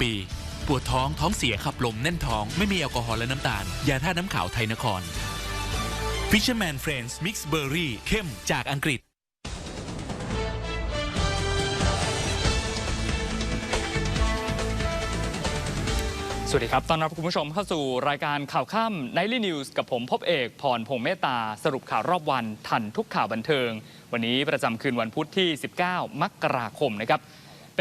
ปี ปวดท้องท้องเสียขับลมแน่นท้องไม่มีแอลกอฮอล์และน้ำตาล ยาท่าตุน้ำขาวไทยนคร Fisherman Friends Mix Berry เข้มจากอังกฤษ สวัสดีครับ ต้อนรับคุณผู้ชมเข้าสู่รายการข่าวค่ำ Nightly News กับผมพบเอก พรพงษ์เมตตา สรุปข่าวรอบวัน ทันทุกข่าวบันเทิง วันนี้ประจำคืนวันพุธที่ 19 มกราคมนะครับ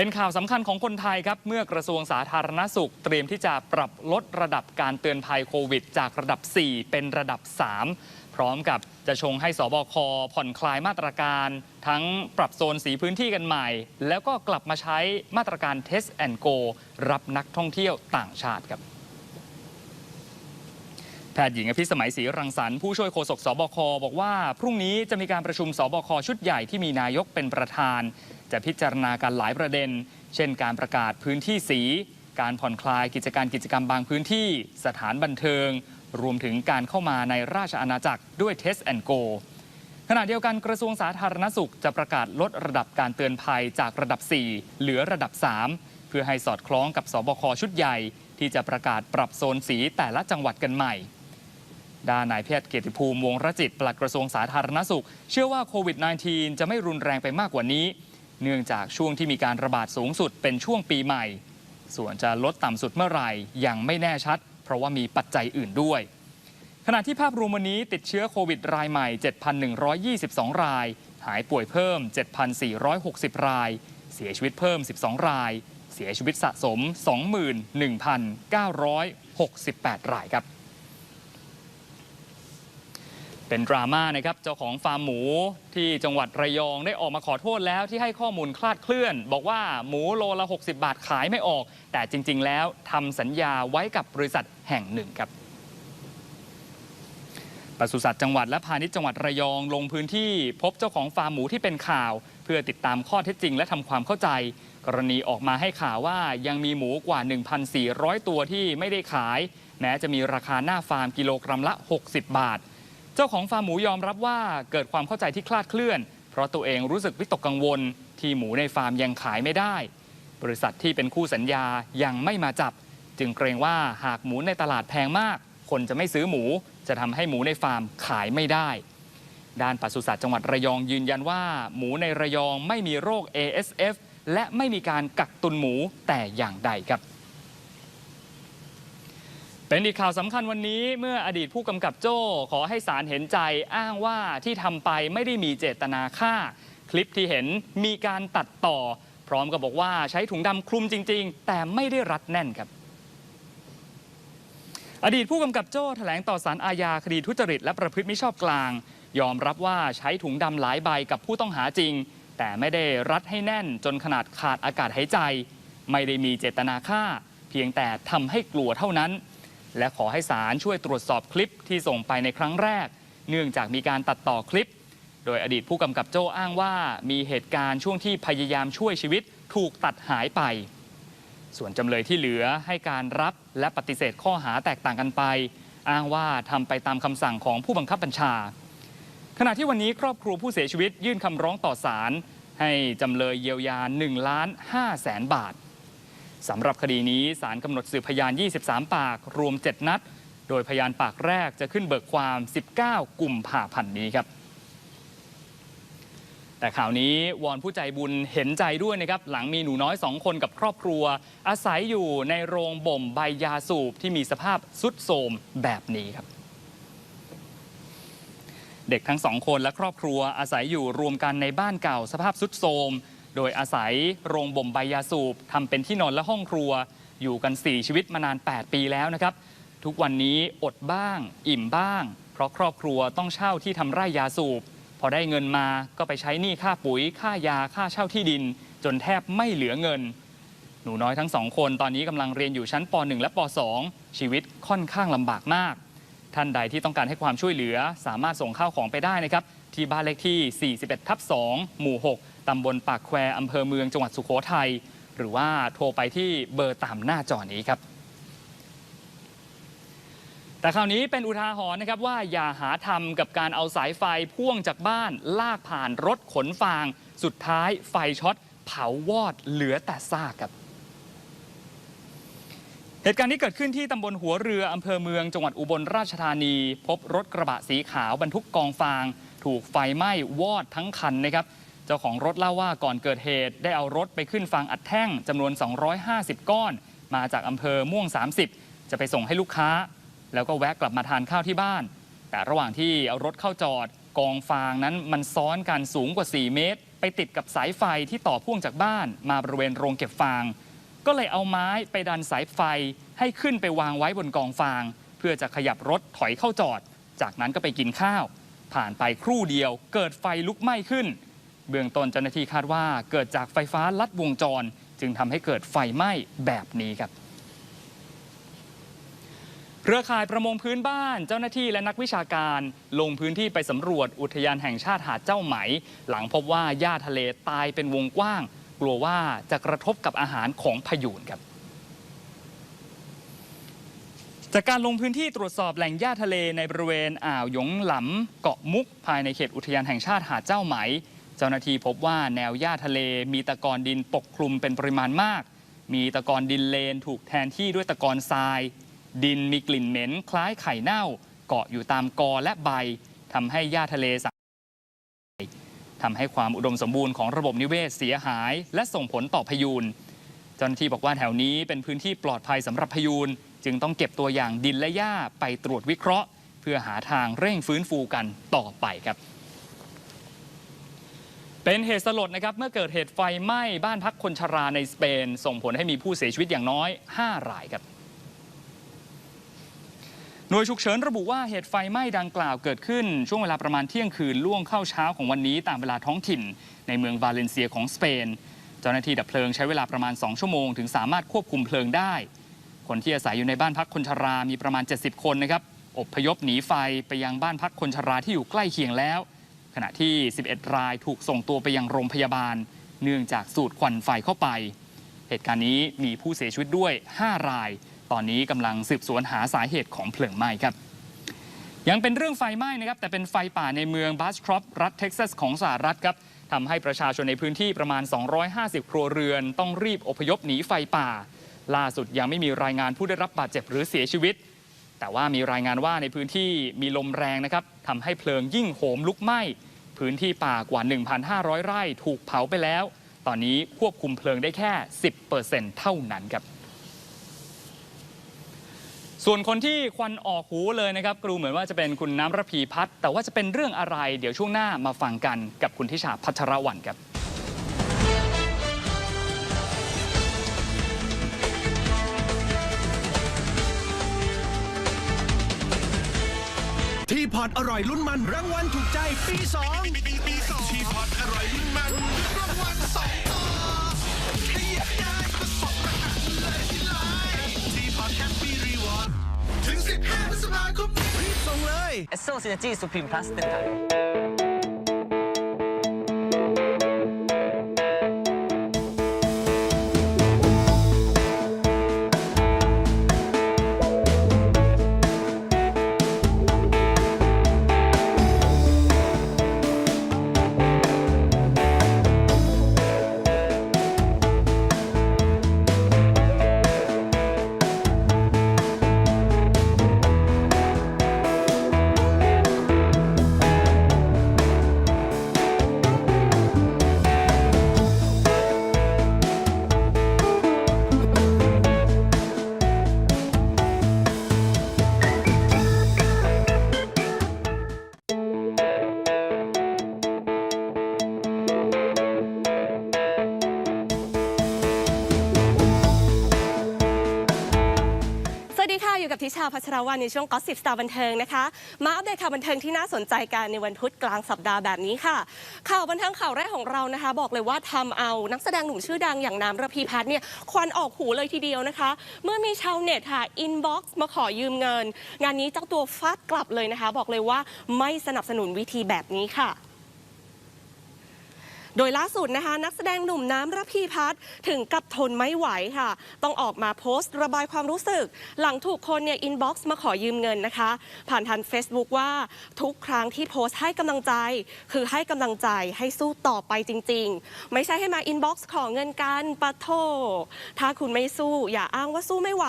เป็นข่าวสำคัญของคนไทยครับ เมื่อกระทรวงสาธารณสุข เตรียมที่จะปรับลดระดับการเตือนภัยโควิด จากระดับ 4 เป็นระดับ 3 พร้อมกับจะชงให้สบคผ่อนคลายมาตรการ ทั้งปรับโซนสีพื้นที่กันใหม่ แล้วก็กลับมาใช้มาตรการ Test and Go รับนักท่องเที่ยวต่างชาติครับ แพทย์หญิงอภิสมัยศรีรังสรรค์ผู้ช่วยโฆษกสบคบอกว่า พรุ่งนี้จะมีการประชุมสบคชุดใหญ่ที่มีนายกเป็นประธาน จะพิจารณาการหลายประเด็น เช่นการประกาศพื้นที่สี การผ่อนคลายกิจการกิจกรรมบางพื้นที่ สถานบันเทิง รวมถึงการเข้ามาในราชอาณาจักรด้วย Test and Go ขณะเดียวกันกระทรวงสาธารณสุขจะประกาศลดระดับการเตือนภัยจากระดับ 4 เหลือระดับ 3 เพื่อให้สอดคล้องกับสบคชุดใหญ่ ที่จะประกาศปรับโซนสีแต่ละจังหวัดกันใหม่ ด้านนายแพทย์เกียรติภูมิวงรจิตปลัดกระทรวงสาธารณสุข เชื่อว่าโควิด -19 จะไม่รุนแรงไปมากกว่านี้ เนื่องจากช่วงที่มีการระบาดสูงสุดเป็นช่วงปีใหม่ ส่วนจะลดต่ำสุดเมื่อไหร่ยังไม่แน่ชัด เพราะว่ามีปัจจัยอื่นด้วย ขณะที่ภาพรวมวันนี้ติดเชื้อโควิดรายใหม่ 7,122 ราย หายป่วยเพิ่ม 7,460 ราย เสียชีวิตเพิ่ม 12 ราย เสียชีวิตสะสม 21,968 รายครับ เป็นดราม่านะครับ เจ้าของฟาร์มหมูที่จังหวัดระยองได้ออกมาขอโทษแล้วที่ให้ข้อมูลคลาดเคลื่อน บอกว่าหมูโลละ 60 บาทขายไม่ออก แต่จริง ๆ แล้วทำสัญญาไว้กับบริษัทแห่งหนึ่งครับปศุสัตว์จังหวัดและพาณิชย์จังหวัดระยองลงพื้นที่พบเจ้าของฟาร์มหมูที่เป็นข่าว เพื่อติดตามข้อเท็จจริงและทำความเข้าใจ กรณีออกมาให้ข่าวว่ายังมีหมูกว่า 1,400 ตัวที่ไม่ได้ขาย แม้จะมีราคาหน้าฟาร์มกิโลกรัมละ 60 บาท จ้าของฟาร์มหมูยอมรับว่าเกิดความเข้าใจที่คลาดเคลื่อน เพราะตัวเองรู้สึกวิตกกังวล ที่หมูในฟาร์มยังขายไม่ได้ บริษัทที่เป็นคู่สัญญายังไม่มาจับ จึงเกรงว่าหากหมูในตลาดแพงมาก คนจะไม่ซื้อหมู จะทำให้หมูในฟาร์มขายไม่ได้ ด้านปศุสัตว์จังหวัดระยองยืนยันว่า หมูในระยองไม่มีโรค ASF และไม่มีการกักตุนหมูแต่อย่างใดครับ เป็นอีกข่าวสำคัญวันนี้เมื่ออดีตผู้กำกับโจ้ขอให้ศาลเห็นใจอ้างว่าที่ทำไปไม่ได้มีเจตนาฆ่า คลิปที่เห็นมีการตัดต่อ พร้อมกับบอกว่าใช้ถุงดำคลุมจริง ๆ แต่ไม่ได้รัดแน่นครับ อดีตผู้กำกับโจ้แถลงต่อสารอาญาคดีทุจริตและประพฤติมิชอบกลาง ยอมรับว่าใช้ถุงดำหลายใบกับผู้ต้องหาจริง แต่ไม่ได้รัดให้แน่นจนขนาดขาดอากาศหายใจ ไม่ได้มีเจตนาฆ่า เพียงแต่ทำให้กลัวเท่านั้น และขอให้ศาลช่วยตรวจสอบคลิปที่ส่งไปในครั้งแรก เนื่องจากมีการตัดต่อคลิป โดยอดีตผู้กำกับโจ้อ้างว่ามีเหตุการณ์ช่วงที่พยายามช่วยชีวิตถูกตัดหายไป ส่วนจำเลยที่เหลือให้การรับและปฏิเสธข้อหาแตกต่างกันไป อ้างว่าทำไปตามคำสั่งของผู้บังคับบัญชา ขณะที่วันนี้ครอบครัวผู้เสียชีวิตยื่นคำร้องต่อศาลให้จำเลยเยียวยา1ล้าน5แสนบาท สำหรับคดีนี้ศาลกำหนดสืบพยาน 23 ปาก รวม 7 นัด โดยพยานปากแรกจะขึ้นเบิกความ 19 กุมภาพันธ์นี้ครับ แต่ข่าวนี้วอนผู้ใจบุญเห็นใจด้วยนะครับ หลังมีหนูน้อยสองคนกับครอบครัว อาศัยอยู่ในโรงบ่มใบยาสูบที่มีสภาพสุดโทรมแบบนี้ครับเด็กทั้งสองคนและครอบครัวอาศัยอยู่รวมกันในบ้านเก่าสภาพสุดโทรม โดยอาศัยโรงบ่มใบยาสูบทำเป็นที่นอนและห้องครัว อยู่กัน 4 ชีวิตมานาน 8 ปีแล้วนะครับ ทุกวันนี้อดบ้าง อิ่มบ้าง เพราะครอบครัวต้องเช่าที่ทำไร่ยาสูบ พอได้เงินมาก็ไปใช้หนี้ค่าปุ๋ย ค่ายาค่าเช่าที่ดิน จนแทบไม่เหลือเงิน หนูน้อยทั้งสองคนตอนนี้กำลังเรียนอยู่ชั้นป .1 และป .2 ชีวิตค่อนข้างลำบากมาก ท่านใดที่ต้องการให้ความช่วยเหลือ สามารถส่งข้าวของไปได้นะครับที่บ้านเลขที่ 41ทับ2หมู่ 6ตำบลปากแควอำเภอเมืองจังหวัดสุโขทัยหรือว่าโทรไปที่เบอร์ตามหน้าจอนี้ครับแต่คราวนี้เป็นอุทาหรณ์นะครับว่าอย่าหาทำกับการเอาสายไฟพ่วงจากบ้านลากผ่านรถขนฟาง สุดท้ายไฟช็อตเผาวอดเหลือแต่ซากครับ เหตุการณ์นี้เกิดขึ้นที่ตำบลหัวเรืออำเภอเมืองจังหวัดอุบลราชธานี พบรถกระบะสีขาวบรรทุกกองฟาง ถูกไฟไหม้วอดทั้งคันนะครับ เจ้าของรถเล่าว่าก่อนเกิดเหตุได้เอารถไปขึ้นฟางอัดแท่งจำนวน 250 ก้อน มาจากอำเภอม่วง 30 จะไปส่งให้ลูกค้า แล้วก็แวะกลับมาทานข้าวที่บ้าน แต่ระหว่างที่เอารถเข้าจอด กองฟางนั้นมันซ้อนกันสูงกว่า 4 เมตร ไปติดกับสายไฟที่ต่อพ่วงจากบ้าน มาบริเวณโรงเก็บฟาง ก็เลยเอาไม้ไปดันสายไฟให้ขึ้นไปวางไว้บนกองฟาง เพื่อจะขยับรถถอยเข้าจอด จากนั้นก็ไปกินข้าว ผ่านไปครู่เดียวเกิดไฟลุกไหม้ขึ้น เบื้องต้นเจ้าหน้าที่คาดว่าเกิดจากไฟฟ้าลัดวงจร จึงทำให้เกิดไฟไหม้แบบนี้ครับเครือข่ายประมงพื้นบ้านเจ้าหน้าที่และนักวิชาการลงพื้นที่ไปสำรวจอุทยานแห่งชาติหาดเจ้าไหม หลังพบว่าหญ้าทะเลตายเป็นวงกว้าง กลัวว่าจะกระทบกับอาหารของพยูนครับจากการลงพื้นที่ตรวจสอบแหล่งหญ้าทะเลในบริเวณอ่าวหยงหลำเกาะมุก ภายในเขตอุทยานแห่งชาติหาดเจ้าไหม เจ้าหน้าที่พบว่าแนวหญ้าทะเลมีตะกอนดินปกคลุมเป็นปริมาณมาก มีตะกอนดินเลนถูกแทนที่ด้วยตะกอนทราย ดินมีกลิ่นเหม็นคล้ายไข่เน่า เกาะอยู่ตามกอและใบทำให้หญ้าทะเลสังทำให้ความอุดมสมบูรณ์ของระบบนิเวศเสียหาย และส่งผลต่อพยูนเจ้าหน้าที่บอกว่าแถวนี้เป็นพื้นที่ปลอดภัยสำหรับพยูนจึงต้องเก็บตัวอย่างดินและหญ้าไปตรวจวิเคราะห์ เพื่อหาทางเร่งฟื้นฟูกันต่อไปครับ เป็นเหตุสลดนะครับ เมื่อเกิดเหตุไฟไหม้บ้านพักคนชราในสเปน ส่งผลให้มีผู้เสียชีวิตอย่างน้อย 5 รายครับหน่วยฉุกเฉินระบุว่าเหตุไฟไหม้ดังกล่าวเกิดขึ้น ช่วงเวลาประมาณเที่ยงคืนล่วงเข้าเช้าของวันนี้ตามเวลาท้องถิ่น ในเมืองวาเลนเซียของสเปน เจ้าหน้าที่ดับเพลิงใช้เวลาประมาณ 2 ชั่วโมง ถึงสามารถควบคุมเพลิงได้ คนที่อาศัยอยู่ในบ้านพักคนชรามีประมาณ 70 คนนะครับ อบพยพหนีไฟไปยังบ้านพักคนชราที่อยู่ใกล้เคียงแล้ว ขณะที่ 11 รายถูกส่งตัวไปยังโรงพยาบาล เนื่องจากสูดควันไฟเข้าไป เหตุการณ์นี้มีผู้เสียชีวิตด้วย 5 ราย ตอนนี้กำลังสืบสวนหาสาเหตุของเพลิงไหม้ครับ ยังเป็นเรื่องไฟไหม้นะครับ แต่เป็นไฟป่าในเมืองบัสครอปรัฐเท็กซัสของสหรัฐครับทำให้ประชาชนในพื้นที่ประมาณ 250 ครัวเรือน ต้องรีบอพยพหนีไฟป่า ล่าสุดยังไม่มีรายงานผู้ได้รับบาดเจ็บหรือเสียชีวิต แต่ว่ามีรายงานว่าในพื้นที่มีลมแรงนะครับ ทำให้เพลิงยิ่งโหมลุกไหม้พื้นที่ป่ากว่า 1,500 ไร่ถูกเผาไปแล้ว ตอนนี้ควบคุมเพลิงได้แค่ 10%เท่านั้นครับส่วนคนที่ควันออกหูเลยนะครับกรูเหมือนว่าจะเป็นคุณน้ำระพีพัฒน์แต่ว่าจะเป็นเรื่องอะไร เดี๋ยวช่วงหน้ามาฟังกันกับคุณทิชาพัชรวรรณครับ พอตอร่อยลุ้นมันรางวัลถูกใจปีสองทีพอตอร่อยลุ้นมันรางวัลสองต่อขยับได้ก็สองรหัสเลยที่ไลน์ทีพอตแฮปปี้รีวอร์ดถึง 15พฤษภาคมนี้รีบส่งเลยเอสโซซินจีสุพรีมพลัสเต็มถัง พัชรวรรณในช่วงก็สิบสตาร์บันเทิงนะคะ มาอัปเดตข่าวบันเทิงที่น่าสนใจกันในวันพุธกลางสัปดาห์แบบนี้ค่ะ ข่าวบันเทิงข่าวแรกของเรานะคะ บอกเลยว่าทำเอานักแสดงหนุ่มชื่อดังอย่างน้ำระพีพัฒน์เนี่ยควันออกหูเลยทีเดียวนะคะ เมื่อมีชาวเน็ตค่ะอินบ็อกซ์มาขอยืมเงิน งานนี้เจ้าตัวฟาดกลับเลยนะคะ บอกเลยว่าไม่สนับสนุนวิธีแบบนี้ค่ะ โดยล่าสุดนะคะนักแสดงหนุ่มน้ำระพีพัฒน์ถึงกับทนไม่ไหวค่ะ ต้องออกมาโพสต์ระบายความรู้สึก หลังถูกคนเนี่ยอินบ็อกซ์มาขอยืมเงินนะคะ ผ่านทาง Facebook ว่าทุกครั้งที่โพสต์ให้กำลังใจ คือให้กำลังใจให้สู้ต่อไปจริง ๆ ไม่ใช่ให้มาอินบ็อกซ์ขอเงินกันปะโท ถ้าคุณไม่สู้อย่าอ้างว่าสู้ไม่ไหว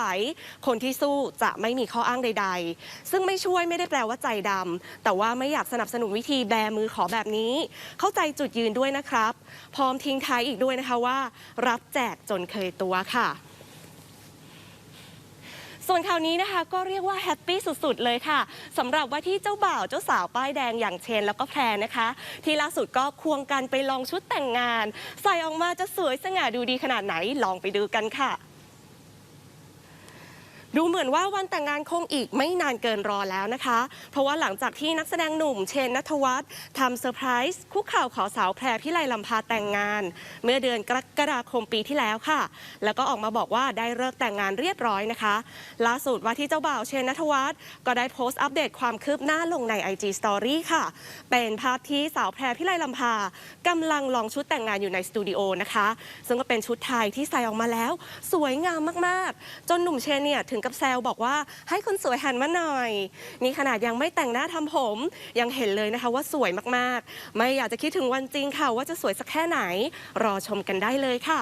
คนที่สู้จะไม่มีข้ออ้างใด ๆ ซึ่งไม่ช่วยไม่ได้แปลว่าใจดำแต่ว่าไม่อยากสนับสนุนวิธีแบมือขอแบบนี้ เข้าใจจุดยืนด้วยนะคะครับ พร้อมทิ้งท้ายอีกด้วยนะคะว่า รับแจกจนเคยตัวค่ะส่วนข่าวนี้นะคะก็เรียกว่าแฮปปี้สุดๆเลยค่ะสำหรับว่าที่เจ้าบ่าวเจ้าสาวป้ายแดงอย่างเชนแล้วก็แพรนะคะ ที่ล่าสุดก็ควงกันไปลองชุดแต่งงาน ใส่ออกมาจะสวยสง่าดูดีขนาดไหนลองไปดูกันค่ะ ดูเหมือนว่าวันแต่งงานคงอีกไม่นานเกินรอแล้วนะคะ เพราะว่าหลังจากที่นักแสดงหนุ่มเชนนัทวัฒน์ทำเซอร์ไพรส์คุกเข่าวขอสาวแพรพิไลลำพาแต่งงาน เมื่อเดือนกรกฎาคมปีที่แล้วค่ะ แล้วก็ออกมาบอกว่าได้เลิกแต่งงานเรียบร้อยนะคะ ล่าสุดว่าที่เจ้าบ่าวเชนนัทวัฒน์ก็ได้โพสต์อัปเดตความคืบหน้าลงใน IG Story ค่ะ เป็นภาพที่สาวแพรพิไลลำพากำลังลองชุดแต่งงานอยู่ในสตูดิโอนะคะ ซึ่งก็เป็นชุดไทยที่ใส่ออกมาแล้ว สวยงามมากๆ จนหนุ่มเชนเนี่ยถึงกับแซวบอกว่าให้คนสวยหันมาหน่อย นี่ขนาดยังไม่แต่งหน้าทำผม ยังเห็นเลยนะคะว่าสวยมากๆ ไม่อยากจะคิดถึงวันจริงค่ะ ว่าจะสวยสักแค่ไหน รอชมกันได้เลยค่ะ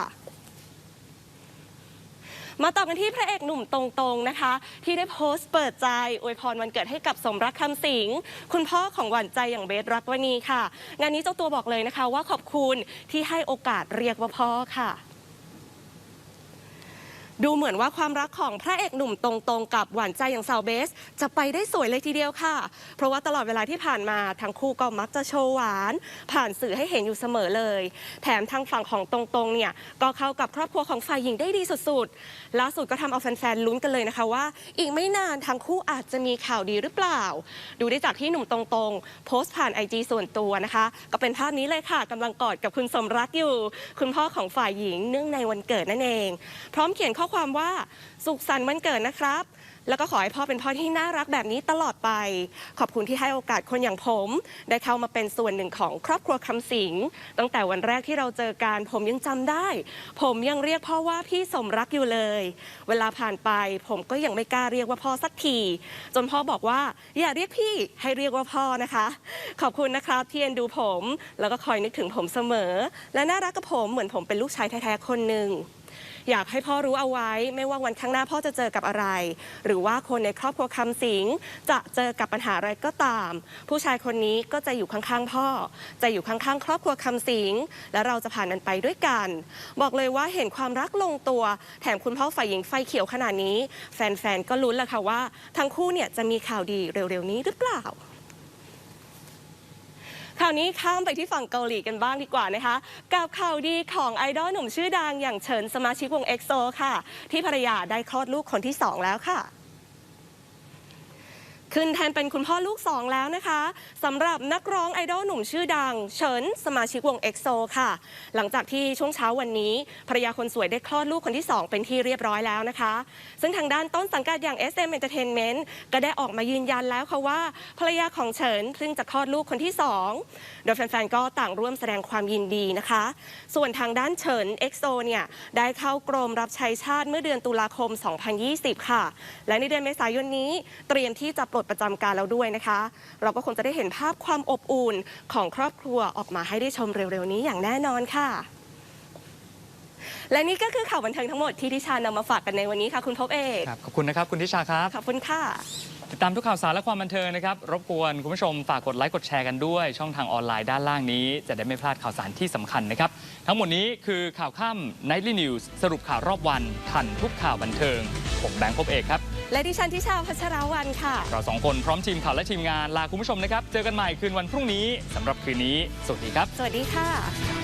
มาต่อกันที่พระเอกหนุ่มตรงๆนะคะ ที่ได้โพสต์เปิดใจอวยพรวันเกิดให้กับสมรักคำสิง คุณพ่อของหวานใจอย่างเบสรักวนีค่ะ งานนี้เจ้าตัวบอกเลยนะคะว่าขอบคุณที่ให้โอกาสเรียกว่าพ่อค่ะ ดูเหมือนว่าความรักของพระเอกหนุ่มตรงๆ กับหวานใจอย่างสาวเบส จะไปได้สวยเลยทีเดียวค่ะ เพราะว่าตลอดเวลาที่ผ่านมาทั้งคู่ก็มักจะโชว์หวาน ผ่านสื่อให้เห็นอยู่เสมอเลย แถมทางฝั่งของตรงๆเนี่ยก็เข้ากับครอบครัวของฝ่ายหญิงได้ดีสุดๆล่าสุดก็ทำเอาแฟนๆลุ้นกันเลยนะคะว่า อีกไม่นานทั้งคู่อาจจะมีข่าวดีหรือเปล่า ดูได้จากที่หนุ่มตรงๆ โพสต์ผ่านไอจส่วนตัวนะคะ ก็เป็นภาพนี้เลยค่ะกำลังกอดกับคุณสมรักอยู่ คุณพ่อของฝ่ายหญิงเนื่องในวันเกิดนั่นเอง พร้อมเขียนข้อความว่าสุขสันต์วันเกิดนะครับ แล้วก็ขอให้พ่อเป็นพ่อที่น่ารักแบบนี้ตลอดไป ขอบคุณที่ให้โอกาสคนอย่างผม ได้เข้ามาเป็นส่วนหนึ่งของครอบครัวคำสิงตั้งแต่วันแรกที่เราเจอกันผมยังจำได้ ผมยังเรียกพ่อว่าพี่สมรักอยู่เลย เวลาผ่านไป ผมก็ยังไม่กล้าเรียกว่าพ่อสักที จนพ่อบอกว่าอย่าเรียกพี่ให้เรียกว่าพ่อนะคะ ขอบคุณนะครับที่เอ็นดูผม แล้วก็คอยนึกถึงผมเสมอ และน่ารักกับผมเหมือนผมเป็นลูกชายแท้ๆคนหนึ่ง อยากให้พ่อรู้เอาไว้ ไม่ว่าวันข้างหน้าพ่อจะเจอกับอะไร หรือว่าคนในครอบครัวคำสิงจะเจอกับปัญหาอะไรก็ตาม ผู้ชายคนนี้ก็จะอยู่ข้างๆ พ่อ จะอยู่ข้างๆ ครอบครัวคำสิงและเราจะผ่านมันไปด้วยกัน บอกเลยว่าเห็นความรักลงตัว แถมคุณพ่อฝ่ายหญิงไฟเขียวขนาดนี้ แฟนๆก็ลุ้นแล้วค่ะว่า ทั้งคู่เนี่ยจะมีข่าวดีเร็วๆนี้หรือเปล่า คราวนี้ข้ามไปที่ฝั่งเกาหลีกันบ้างดีกว่านะคะ กับข่าวดีของไอดอลหนุ่มชื่อดังอย่างเฉินสมาชิกวงเอ็กโซค่ะ ที่ภรรยาได้คลอดลูกคนที่ 2 แล้วค่ะ ขึ้นแทนเป็นคุณพ่อลูกสองแล้วนะคะสำหรับนักร้องไอดอลหนุ่มชื่อดัง เฉินสมาชิกวงเอ็กโซค่ะ หลังจากที่ช่วงเช้าวันนี้ภรรยาคนสวยได้คลอดลูกคนที่ 2 เป็นที่เรียบร้อยแล้วนะคะ ซึ่งทางด้านต้นสังกัดอย่าง SM Entertainment ก็ได้ออกมายืนยันแล้วค่ะว่าภรรยาของเฉินเพิ่งจะคลอดลูกคนที่ 2 โดยแฟนๆก็ต่างร่วมแสดงความยินดีนะคะ ส่วนทางด้านเฉินเอ็กโซเนี่ยได้เข้ากรมรับใช้ชาติเมื่อเดือนตุลาคม 2020 ค่ะ และในเดือนเมษายนนี้เตรียมที่จะปลดประจำการแล้วด้วยนะคะ เราก็คงจะได้เห็นภาพความอบอุ่นของครอบครัวออกมาให้ได้ชมเร็วๆนี้อย่างแน่นอนค่ะ และนี่ก็คือข่าวบันเทิงทั้งหมดที่ทิชานำมาฝากกันในวันนี้ค่ะ คุณพบเอกครับขอบคุณนะครับคุณทิชาครับ ขอบคุณค่ะ ติดตามทุกข่าวสารและความบันเทิงนะครับ รบกวนคุณผู้ชมฝากกดไลค์กดแชร์กันด้วย ช่องทางออนไลน์ด้านล่างนี้ จะได้ไม่พลาดข่าวสารที่สำคัญนะครับ ทั้งหมดนี้คือข่าวค่ำ Nightly News สรุปข่าวรอบวันทันทุกข่าวบันเทิง ผมแบงค์พบเอกครับ และดิฉันทิชาพัชรวันค่ะ เราสองคนพร้อมทีมข่าวและทีมงานลาคุณผู้ชมนะครับ เจอกันใหม่คืนวันพรุ่งนี้สำหรับคืนนี้ สวัสดีครับ สวัสดีค่ะ